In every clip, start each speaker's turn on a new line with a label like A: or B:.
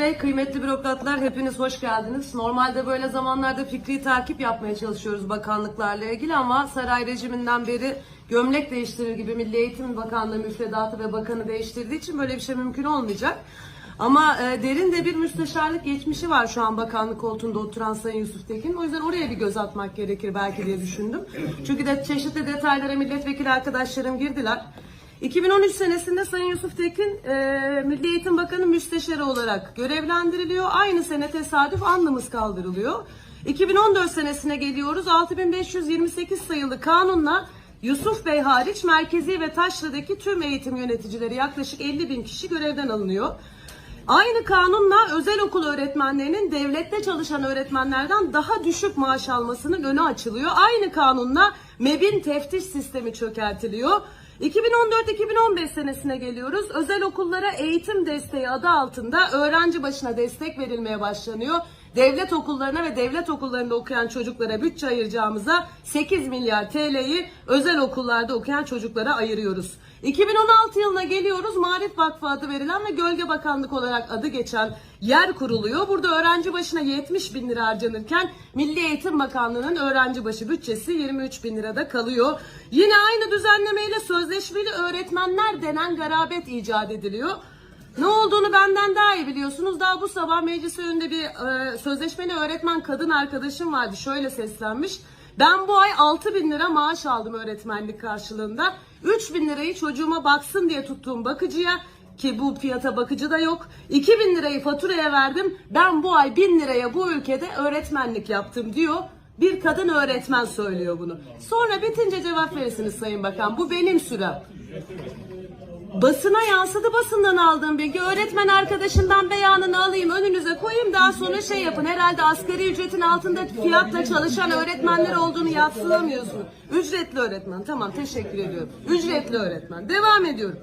A: Bey, kıymetli bürokratlar hepiniz hoş geldiniz. Normalde böyle zamanlarda fikri takip yapmaya çalışıyoruz bakanlıklarla ilgili ama saray rejiminden beri gömlek değiştirir gibi Milli Eğitim Bakanlığı müfredatı ve bakanı değiştirdiği için böyle bir şey mümkün olmayacak. Ama e, derin de bir müsteşarlık geçmişi var şu an bakanlık koltuğunda oturan Sayın Yusuf Tekin. O yüzden oraya bir göz atmak gerekir belki diye düşündüm. Çünkü de çeşitli detaylara milletvekili arkadaşlarım girdiler. 2013 senesinde Sayın Yusuf Tekin e, Milli Eğitim Bakanı müsteşarı olarak görevlendiriliyor. Aynı sene tesadüf andımız kaldırılıyor. 2014 senesine geliyoruz. 6528 sayılı kanunla Yusuf Bey hariç merkezi ve taşradaki tüm eğitim yöneticileri yaklaşık 50 bin kişi görevden alınıyor. Aynı kanunla özel okul öğretmenlerinin devlette çalışan öğretmenlerden daha düşük maaş almasının önü açılıyor. Aynı kanunla MEB'in teftiş sistemi çökertiliyor. 2014-2015 senesine geliyoruz. Özel okullara eğitim desteği adı altında öğrenci başına destek verilmeye başlanıyor. Devlet okullarına ve devlet okullarında okuyan çocuklara bütçe ayıracağımıza 8 milyar TL'yi özel okullarda okuyan çocuklara ayırıyoruz. 2016 yılına geliyoruz. Marif Vakfı adı verilen ve Gölge Bakanlık olarak adı geçen yer kuruluyor. Burada öğrenci başına 70 bin lira harcanırken Milli Eğitim Bakanlığı'nın öğrenci başı bütçesi 23 bin lirada kalıyor. Yine aynı düzenlemeyle sözleşmeli öğretmenler denen garabet icat ediliyor. Ne olduğunu benden daha iyi biliyorsunuz. Daha bu sabah meclis önünde bir e, sözleşmeli öğretmen kadın arkadaşım vardı. Şöyle seslenmiş. Ben bu ay 6 bin lira maaş aldım öğretmenlik karşılığında. 3 bin lirayı çocuğuma baksın diye tuttuğum bakıcıya ki bu fiyata bakıcı da yok. 2 bin lirayı faturaya verdim. Ben bu ay 1000 liraya bu ülkede öğretmenlik yaptım diyor. Bir kadın öğretmen söylüyor bunu. Sonra bitince cevap verirsiniz Sayın Bakan. Bu benim sürem. Basına yansıdı basından aldığım bilgi. Öğretmen arkadaşından beyanını alayım önünüze koyayım daha sonra şey yapın. Herhalde asgari ücretin altında fiyatla çalışan öğretmenler olduğunu yatsılamıyorsun. Ücretli öğretmen tamam teşekkür ediyorum. Ücretli öğretmen. Devam ediyorum.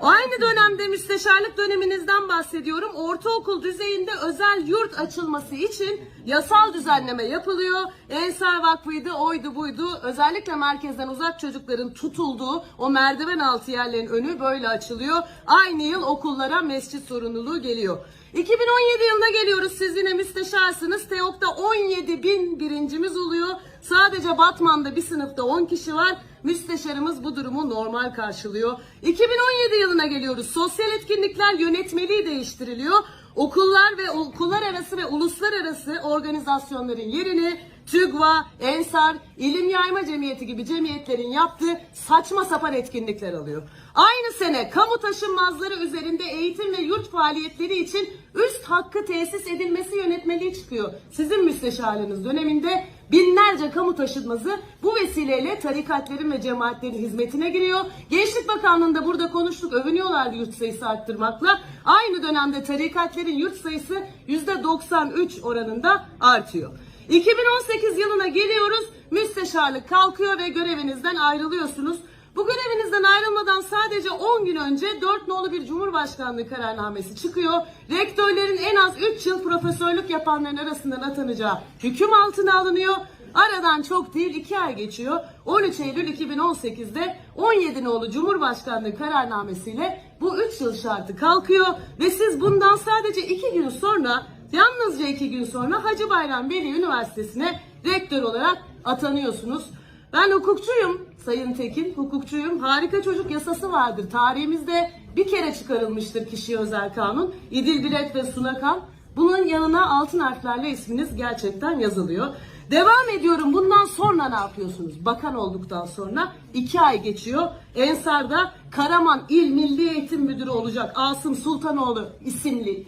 A: Aynı dönemde müsteşarlık döneminizden bahsediyorum. Ortaokul düzeyinde özel yurt açılması için yasal düzenleme yapılıyor. Ensar Vakfı'ydı, oydu buydu. Özellikle merkezden uzak çocukların tutulduğu o merdiven altı yerlerin önü böyle açılıyor. Aynı yıl okullara mescit sorumluluğu geliyor. 2017 yılına geliyoruz. Siz yine müsteşarsınız. TEOK'ta 17 bin birincimiz oluyor. Sadece Batman'da bir sınıfta 10 kişi var. Müsteşarımız bu durumu normal karşılıyor. 2017 yılına geliyoruz. Sosyal etkinlikler yönetmeliği değiştiriliyor. Okullar ve okullar arası ve uluslararası organizasyonların yerini TÜGVA, Ensar, İlim Yayma Cemiyeti gibi cemiyetlerin yaptığı saçma sapan etkinlikler alıyor. Aynı sene kamu taşınmazları üzerinde eğitim ve yurt faaliyetleri için üst hakkı tesis edilmesi yönetmeliği çıkıyor. Sizin müsteşarlığınız döneminde binlerce kamu taşınmazı bu vesileyle tarikatlerin ve cemaatlerin hizmetine giriyor. Gençlik Bakanlığı'nda burada konuştuk, övünüyorlardı yurt sayısı arttırmakla. Aynı dönemde tarikatlerin yurt sayısı %93 oranında artıyor. 2018 yılına geliyoruz. Müsteşarlık kalkıyor ve görevinizden ayrılıyorsunuz. Bu görevinizden ayrılmadan sadece 10 gün önce 4 nolu bir Cumhurbaşkanlığı kararnamesi çıkıyor. Rektörlerin en az 3 yıl profesörlük yapanların arasından atanacağı hüküm altına alınıyor. Aradan çok değil 2 ay geçiyor. 13 Eylül 2018'de 17 nolu Cumhurbaşkanlığı kararnamesiyle bu 3 yıl şartı kalkıyor. Ve siz bundan sadece 2 gün sonra Yalnızca iki gün sonra Hacı Bayram Veli Üniversitesi'ne rektör olarak atanıyorsunuz. Ben hukukçuyum Sayın Tekin, hukukçuyum. Harika çocuk yasası vardır. Tarihimizde bir kere çıkarılmıştır kişiye özel kanun. İdil Bilet ve Sunakan. Bunun yanına altın harflerle isminiz gerçekten yazılıyor. Devam ediyorum. Bundan sonra ne yapıyorsunuz? Bakan olduktan sonra iki ay geçiyor. Ensar'da Karaman İl Milli Eğitim Müdürü olacak Asım Sultanoğlu isimli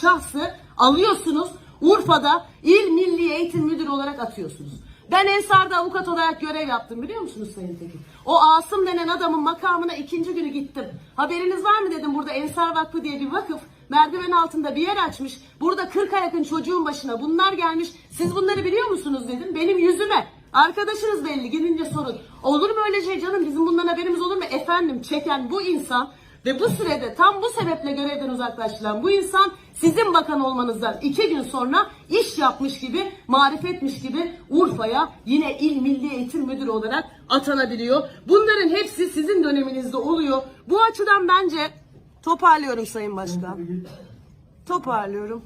A: şahsı alıyorsunuz. Urfa'da İl Milli Eğitim Müdürü olarak atıyorsunuz. Ben Ensar'da avukat olarak görev yaptım biliyor musunuz Sayın Tekin? O Asım denen adamın makamına ikinci günü gittim. Haberiniz var mı dedim burada Ensar Vakfı diye bir vakıf merdiven altında bir yer açmış. Burada 40'a yakın çocuğun başına bunlar gelmiş. Siz bunları biliyor musunuz dedim. Benim yüzüme. Arkadaşınız belli gidince sorun. Olur mu öyle şey canım bizim bundan haberimiz olur mu? Efendim çeken bu insan ve bu sürede tam bu sebeple görevden uzaklaştırılan bu insan sizin bakan olmanızdan iki gün sonra iş yapmış gibi, marifetmiş gibi Urfa'ya yine İl Milli Eğitim Müdürü olarak atanabiliyor. Bunların hepsi sizin döneminizde oluyor. Bu açıdan bence toparlıyorum Sayın Başkan. Toparlıyorum.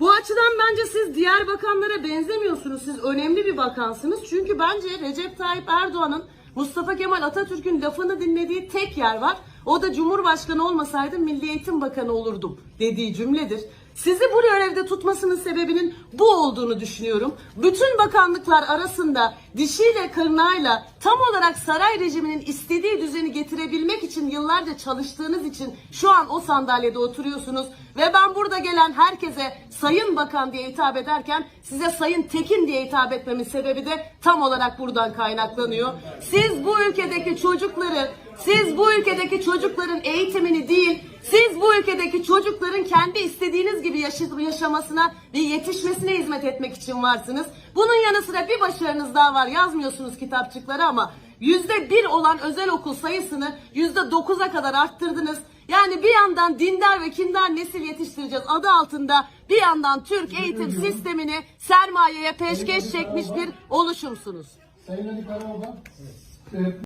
A: Bu açıdan bence siz diğer bakanlara benzemiyorsunuz. Siz önemli bir bakansınız. Çünkü bence Recep Tayyip Erdoğan'ın Mustafa Kemal Atatürk'ün lafını dinlediği tek yer var. O da Cumhurbaşkanı olmasaydı Milli Eğitim Bakanı olurdum dediği cümledir. Sizi bu görevde tutmasının sebebinin bu olduğunu düşünüyorum. Bütün bakanlıklar arasında dişiyle kırnağıyla tam olarak saray rejiminin istediği düzeni getirebilmek için yıllarca çalıştığınız için şu an o sandalyede oturuyorsunuz. Ve ben burada gelen herkese Sayın Bakan diye hitap ederken size Sayın Tekin diye hitap etmemin sebebi de tam olarak buradan kaynaklanıyor. Siz bu ülkedeki çocukları, siz bu ülkedeki çocukların eğitimini değil, siz bu ülkedeki çocukların kendi istediğiniz gibi yaşa- yaşamasına ve yetişmesine hizmet etmek için varsınız. Bunun yanı sıra bir başarınız daha var. Yazmıyorsunuz kitapçıklara ama yüzde bir olan özel okul sayısını yüzde dokuza kadar arttırdınız. Yani bir yandan dindar ve kindar nesil yetiştireceğiz adı altında bir yandan Türk eğitim sistemini sermayeye peşkeş çekmiş bir oluşumsunuz.
B: Sayın Ali Karaoğlan. e,